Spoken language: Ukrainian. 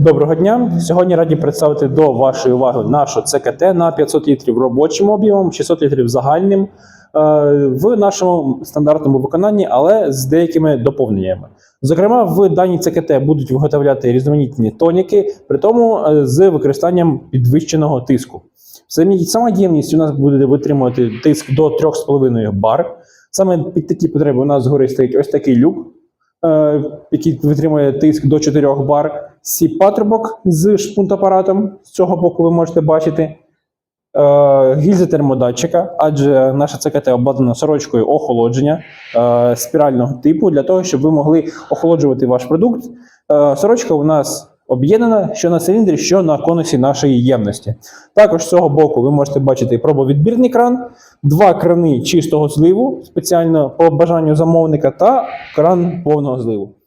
Доброго дня. Сьогодні раді представити до вашої уваги нашу ЦКТ на 500 літрів робочим об'ємом, 600 літрів загальним е, в нашому стандартному виконанні, але з деякими доповненнями. Зокрема, в даній ЦКТ будуть виготовляти різноманітні тоніки, при тому е, з використанням підвищеного тиску. Сама ємність у нас буде витримувати тиск до 3,5 бар. Саме під такі потреби у нас згори стоїть ось такий люк, який витримує тиск до 4 бар. Сі патрубок з шпунтапаратом. З цього боку ви можете бачити. Е, гільзи термодатчика, адже наша ЦКТ обладнана сорочкою охолодження е, спірального типу для того, щоб ви могли охолоджувати ваш продукт. Е, сорочка у нас об'єднана що на циліндрі, що на конусі нашої ємності. Також з цього боку ви можете бачити пробовідбірний кран, два крани чистого зливу, спеціально по бажанню замовника, та кран повного зливу.